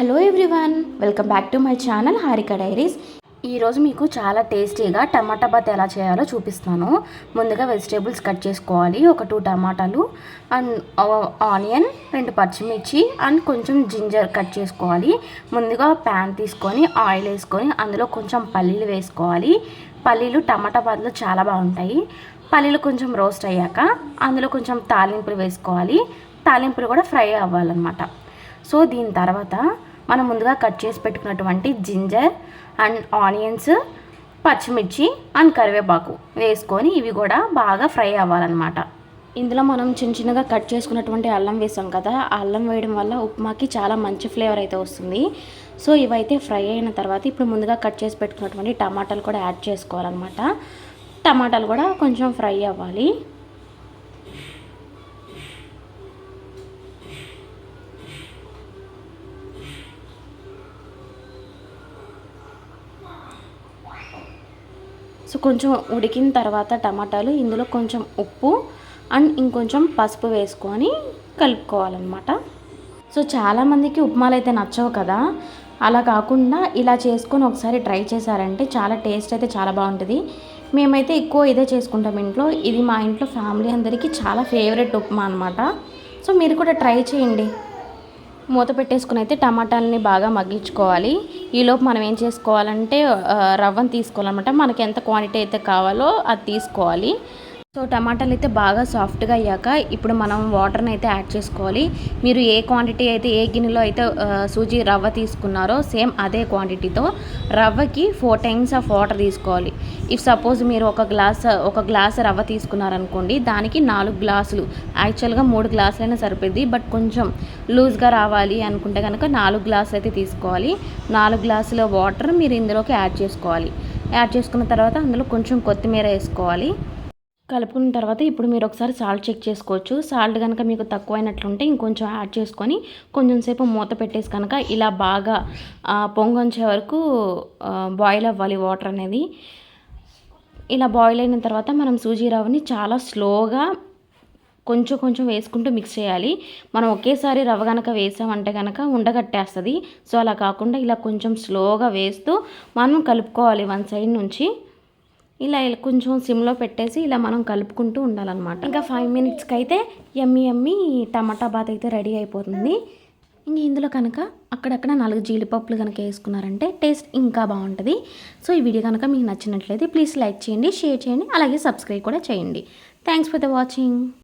Hello everyone welcome back to my channel Harika diaries. ఈరోజు మీకు చాలా టేస్టీగా టమాటా బాత్ ఎలా చేయాలో చూపిస్తాను. ముందుగా వెజిటేబుల్స్ కట్ చేసుకోవాలి. ఒక టూ టమాటాలు అండ్ ఆనియన్ రెండు పచ్చిమిర్చి అండ్ కొంచెం జింజర్ కట్ చేసుకోవాలి. ముందుగా ప్యాన్ తీసుకొని ఆయిల్ వేసుకొని అందులో కొంచెం పల్లీలు వేసుకోవాలి. పల్లీలు టమాటా బాత్లో చాలా బాగుంటాయి. పల్లీలు కొంచెం రోస్ట్ అయ్యాక అందులో కొంచెం తాలింపులు వేసుకోవాలి. తాలింపులు కూడా ఫ్రై అవ్వాలన్నమాట. సో దీని తర్వాత మనం ముందుగా కట్ చేసి పెట్టుకున్నటువంటి జింజర్ అండ్ ఆనియన్స్ పచ్చిమిర్చి అండ్ కరివేపాకు వేసుకొని ఇవి కూడా బాగా ఫ్రై అవ్వాలన్నమాట. ఇందులో మనం చిన్న చిన్నగా కట్ చేసుకున్నటువంటి అల్లం వేసాం కదా ఆ అల్లం వేయడం వల్ల ఉప్మాకి చాలా మంచి ఫ్లేవర్ అయితే వస్తుంది. సో ఇవైతే ఫ్రై అయిన తర్వాత ఇప్పుడు ముందుగా కట్ చేసి పెట్టుకున్నటువంటి టమాటాలు కూడా యాడ్ చేసుకోవాలన్నమాట. టమాటాలు కూడా కొంచెం ఫ్రై అవ్వాలి. సో కొంచెం ఉడికిన తర్వాత టమాటాలు ఇందులో కొంచెం ఉప్పు అండ్ ఇంకొంచెం పసుపు వేసుకొని కలుపుకోవాలన్నమాట. సో చాలామందికి ఉప్మాలు అయితే నచ్చవు కదా. అలా కాకుండా ఇలా చేసుకొని ఒకసారి ట్రై చేశారంటే చాలా టేస్ట్ అయితే చాలా బాగుంటుంది. మేమైతే ఎక్కువ ఇదే చేసుకుంటాం ఇంట్లో. ఇది మా ఇంట్లో ఫ్యామిలీ అందరికీ చాలా ఫేవరెట్ ఉప్మా అనమాట సో మీరు కూడా ట్రై చేయండి. మూత పెట్టేసుకుని అయితే టమాటాలని బాగా మగ్గించుకోవాలి. ఈలోపు మనం ఏం చేసుకోవాలంటే రవ్వను తీసుకోవాలన్నమాట. మనకి ఎంత క్వాంటిటీ అయితే కావాలో అది తీసుకోవాలి. సో టమాటాలు అయితే బాగా సాఫ్ట్గా అయ్యాక ఇప్పుడు మనం వాటర్ని అయితే యాడ్ చేసుకోవాలి. మీరు ఏ క్వాంటిటీ అయితే ఏ గిన్నెలో అయితే సూజీ రవ్వ తీసుకున్నారో సేమ్ అదే క్వాంటిటీతో రవ్వకి ఫోర్ టైమ్స్ ఆఫ్ వాటర్ తీసుకోవాలి. ఇఫ్ సపోజ్ మీరు ఒక గ్లాస్ ఒక గ్లాస్ రవ్వ తీసుకున్నారనుకోండి దానికి నాలుగు గ్లాసులు యాక్చువల్గా మూడు గ్లాసులైనా సరిపోద్ది బట్ కొంచెం లూజ్గా రావాలి అనుకుంటే కనుక నాలుగు గ్లాసులు అయితే తీసుకోవాలి. నాలుగు గ్లాసుల వాటర్ మీరు ఇందులోకి యాడ్ చేసుకోవాలి. యాడ్ చేసుకున్న తర్వాత అందులో కొంచెం కొత్తిమీర వేసుకోవాలి. కలుపుకున్న తర్వాత ఇప్పుడు మీరు ఒకసారి సాల్ట్ చెక్ చేసుకోవచ్చు. సాల్ట్ కనుక మీకు తక్కువైనట్లుంటే ఇంకొంచెం యాడ్ చేసుకొని కొంచెం సేపు మూత పెట్టేసి కనుక ఇలా బాగా పొంగొంచే వరకు బాయిల్ అవ్వాలి వాటర్ అనేది. ఇలా బాయిల్ అయిన తర్వాత మనం సూజీ రవ్వని చాలా స్లోగా కొంచెం కొంచెం వేసుకుంటూ మిక్స్ చేయాలి. మనం ఒకేసారి రవ్వ కనుక వేసామంటే కనుక ఉండగట్టేస్తుంది. సో అలా కాకుండా ఇలా కొంచెం స్లోగా వేస్తూ మనం కలుపుకోవాలి వన్ సైడ్ నుంచి. ఇలా కొంచెం సిమ్లో పెట్టేసి ఇలా మనం కలుపుకుంటూ ఉండాలన్నమాట. ఇంకా ఫైవ్ మినిట్స్కి అయితే ఎమ్మి ఎమ్మి టమాటా బాత్ అయితే రెడీ అయిపోతుంది. ఇంక ఇందులో కనుక అక్కడక్కడ నాలుగు జీడిపప్పులు కనుక వేసుకున్నారంటే టేస్ట్ ఇంకా బాగుంటుంది. సో ఈ వీడియో కనుక మీకు నచ్చినట్లయితే ప్లీజ్ లైక్ చేయండి షేర్ చేయండి అలాగే సబ్స్క్రైబ్ కూడా చేయండి. Thanks for the watching